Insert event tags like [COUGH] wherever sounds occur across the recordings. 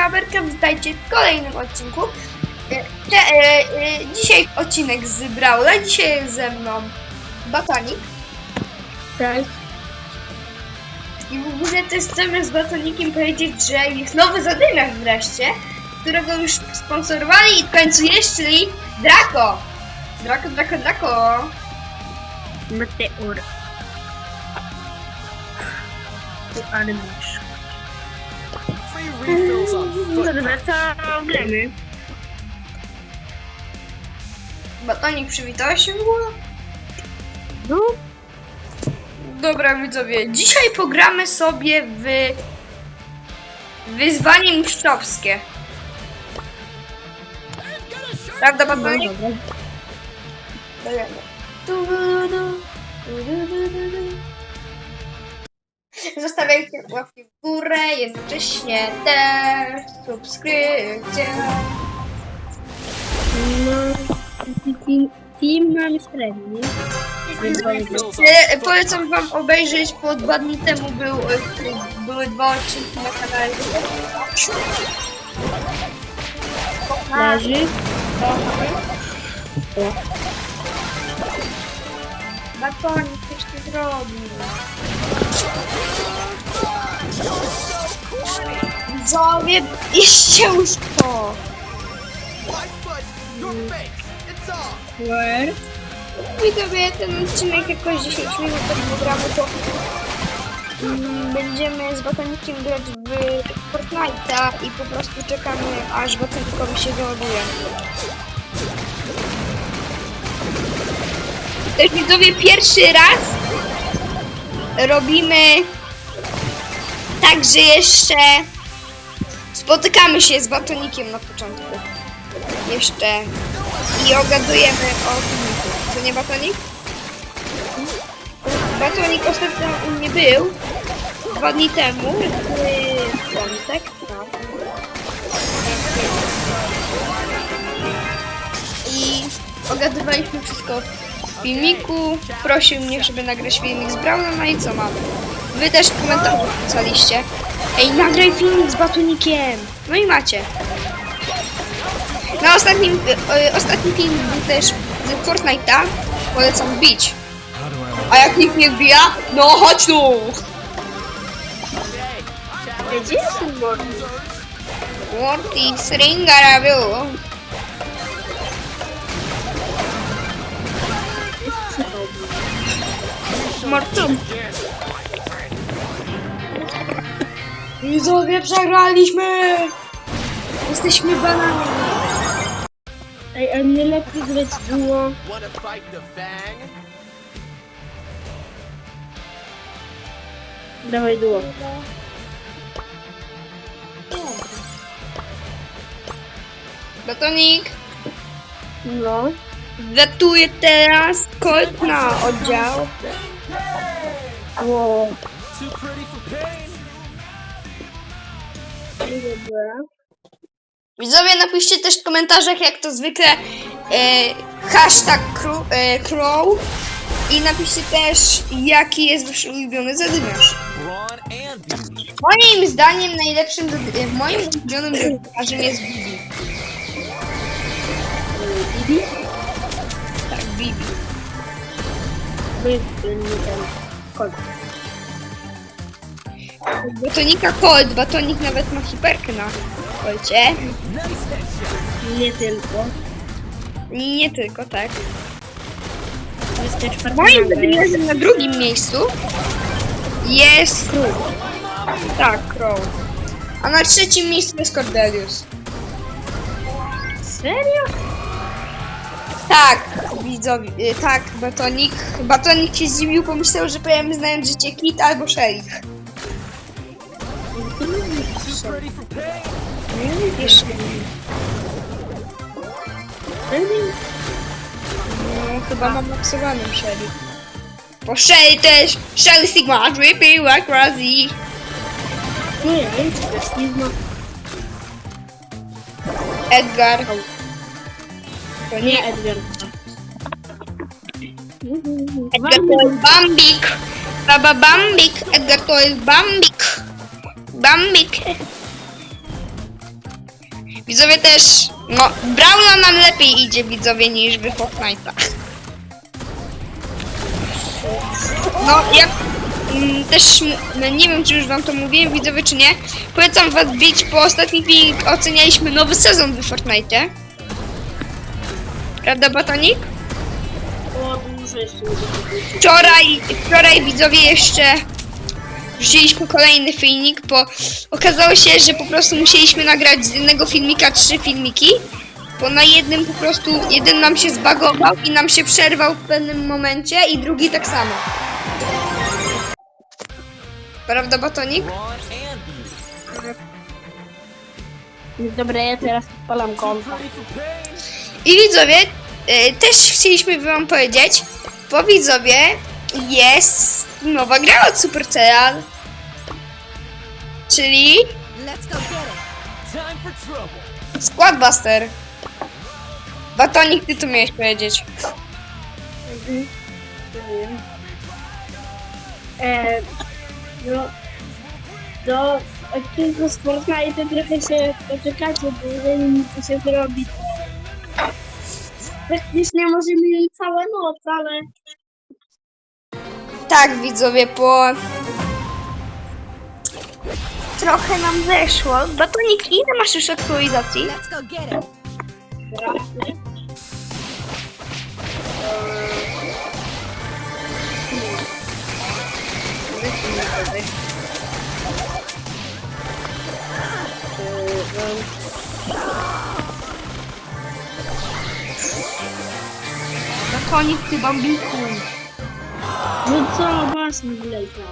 Aberka, witajcie w kolejnym odcinku. E, e, e, dzisiaj odcinek z Brawla, dzisiaj jest ze mną Batonik. Cześć. I w ogóle też chcemy z Batonikiem powiedzieć, że jest nowy zadymiarz wreszcie, którego już sponsorowali i w końcu jest, czyli Draco. Draco, Draco, Draco. Meteor. Tu armisz. Dobra, to gramy. Batonik przywitałeś się w ogóle? No, Dobra widzowie, dzisiaj pogramy sobie w wyzwanie mistrzowskie. Prawda, no Batonik? dobra. Dobra. Zostawiajcie łapki w górę, jednocześnie też subskrypcję. No, team, team mamy średni. E. Polecam wam obejrzeć, bo dwa dni temu był, e, były dwa odcinki na kanale. Leży. Batonik coś ty zrobił. Widzowie. It's off. Where? Widzowie, ten odcinek jakoś 10 minut temu gramy, to mm, będziemy z Batonikiem grać w Fortnite'a i po prostu czekamy, aż Batonikowi się załaduje. Też widzowie, pierwszy raz robimy tak, że jeszcze spotykamy się z Batonikiem na początku. Jeszcze i ogadujemy o filmiku. To nie Batonik? Batonik ostatnio u mnie był dwa dni temu, w piątek, tak. I ogadywaliśmy wszystko w filmiku. Prosił mnie, żeby nagrać filmik z Browna, no i co mamy? Wy też w komentarzach pisaliście. Ej, nagraj filmik z Batonikiem! No i macie. Na ostatnim, e, e, ostatni film był też z Fortnite'a. Polecam bić. A jak nikt nie wbija, no chodź tu! Gdzie jest ten Morty? Morty Sringarabu. Morton. Widzowie, przegraliśmy! Jesteśmy banami. Ej, a nie lepiej grać Fang? Dawaj duo. Batonik, No. wetuję teraz Colt na oddział. Wow. Dobra. Widzowie, napiszcie też w komentarzach, jak to zwykle, e, hashtag crow, e, crow i napiszcie też, jaki jest wasz ulubiony zadymiarz. Moim zdaniem najlepszym, zady- e, moim ulubionym zadymiarzem jest Bibi. Bibi? Tak, Bibi. To jest ten. Batonika Colt, batonik nawet ma hiperkę na Colcie. Nie tylko. Nie tylko, tak. Moim zadymiarzem na drugim miejscu jest Crow. Tak, Crow. A na trzecim miejscu jest Cordelius. Serio? Tak, widzowie, y, tak, Batonik. Batonik się zdziwił, pomyślał, że powiem znając życie Kit albo Shelly. Pain. Nie wiesz, no, chyba mam maksowaną Shelly. Bo Shelly też, Shelly Sigma, Drippy, like Rosie. Nie, to jest nie ma. Edgar. To Nie, Edgar. Edgar to jest Bambik. Baba Bambik. Edgar to jest Bambik. Bambik. Widzowie też, no, Brauna nam lepiej idzie, widzowie, niż w Fortnite'a. No, jak mm, też, no, nie wiem, czy już wam to mówiłem, widzowie, czy nie, polecam was bić, po ostatni film ocenialiśmy nowy sezon w Fortnite'ie. Prawda, Batonik? O, dużo jeszcze nie będzie. Wczoraj, wczoraj widzowie jeszcze wzięliśmy kolejny filmik, bo okazało się, że po prostu musieliśmy nagrać z jednego filmika trzy filmiki, bo na jednym po prostu jeden nam się zbagował i nam się przerwał w pewnym momencie i drugi tak samo. Prawda, Batonik? Dobra, ja teraz odpalam konta. I widzowie, e, też chcieliśmy wam powiedzieć, bo widzowie, jest nowa gra od Supercell, czyli Let's go get it. Time for trouble. Squadbuster. Batonik, ty to miałeś powiedzieć. Wiem. E, no, do odcinku z Fortnite trochę się poczekacie, bo mi to się zrobi, to praktycznie możemy mieć całe noc, ale Tak, widzowie, po... Trochę nam zeszło. Batonik, ile masz już aktualizacji? Let's go get it. Batonik, ty bambiku. No co, masz mi Blake'a.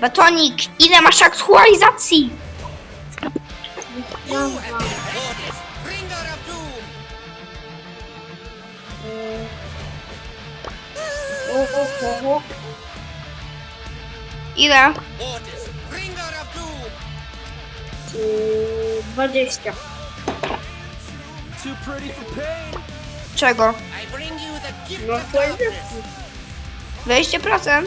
Batonik, ile masz aktualizacji? Ile? Voted bringer 20. Czego? No, to jest. 20%.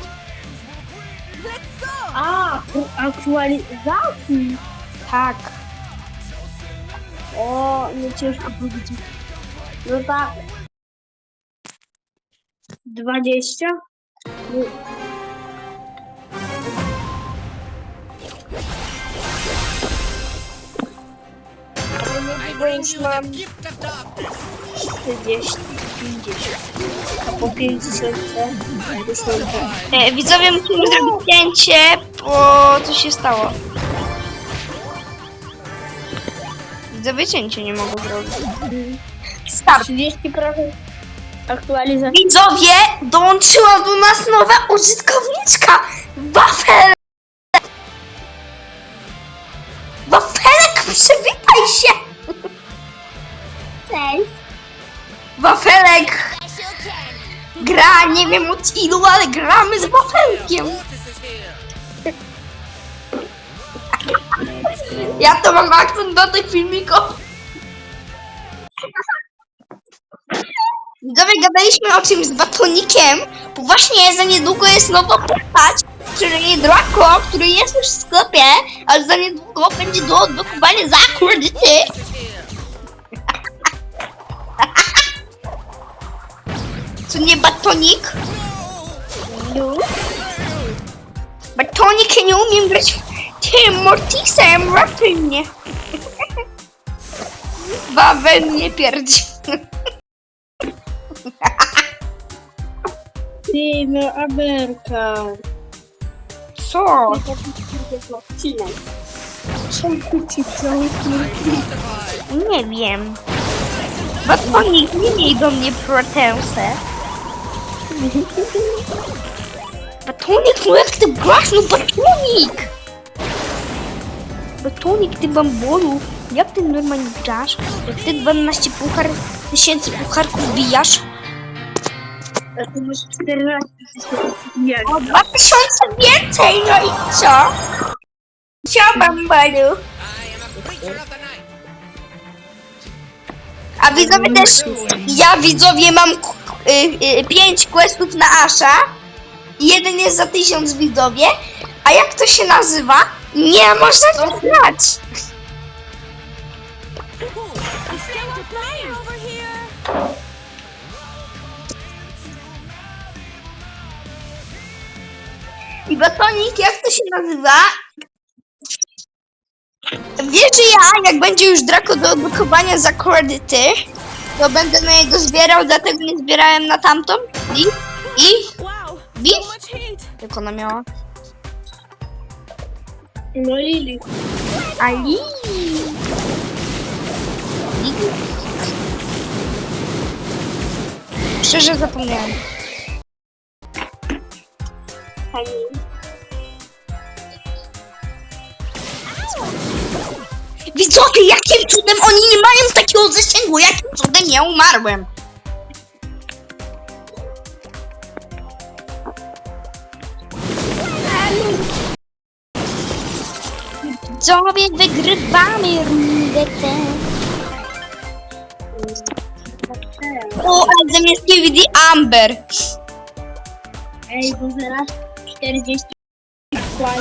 A, aktualizacji? Tak. O, nie ciężko powiedzieć. No tak. 20? I bring you No, Bo już mam 40, 50. A po 50 to są te. E, widzowie, musimy zrobić bo co się stało? Widzowie cięcie nie mogą zrobić. Start. 30% aktualizacji. Widzowie, dołączyła do nas nowa użytkowniczka! Wafel! Gra, nie wiem od ilu, ale gramy z wafelkiem. Ja to mam akcent do tych filmików. Widzowie, gadaliśmy o czymś z batonikiem, bo właśnie za niedługo jest nowa postać, czyli Draco, który jest już w sklepie, ale za niedługo będzie do odblokowania za kredyty. Co nie batonik? Batonik, ja nie umiem grać tym Mortisem, ratuj mnie. [LAUGHS] Wawel mnie pierdzi. [LAUGHS] Ty, no Aberka. Co? Odcinek. Czemu ci co? Nie wiem. Batonik, nie miej do mnie pretensje. Batonik, no jak ty grasz? No batonik! Batonik, ty bambolu. Jak ty normalnie grasz? Jak ty 12 puchar, tysięcy pucharków bijasz? A ty masz 14 tysięcy. Nie. O 2000 więcej, no i co? Co bambolu? A widzowie też, ja widzowie mam k- y, y, questów na Asha. Jeden jest za tysiąc widzowie. A jak to się nazywa? Nie można to znać. I batonik, jak to się nazywa? Wiesz, że ja, jak będzie już Draco do odblokowania za kredyty, to będę na niego zbierał, dlatego nie zbierałem na tamtą. I? I? Beef? Jak ona miała? No Lili. Ali. Szczerze zapomniałem. Widzowie, jakim cudem oni nie mają takiego zasięgu? Jakim cudem ja umarłem? Widzowie, wygrywamy rundetę. O, ale zamiast KVD Amber. Ej, bo zaraz 40 kłaj.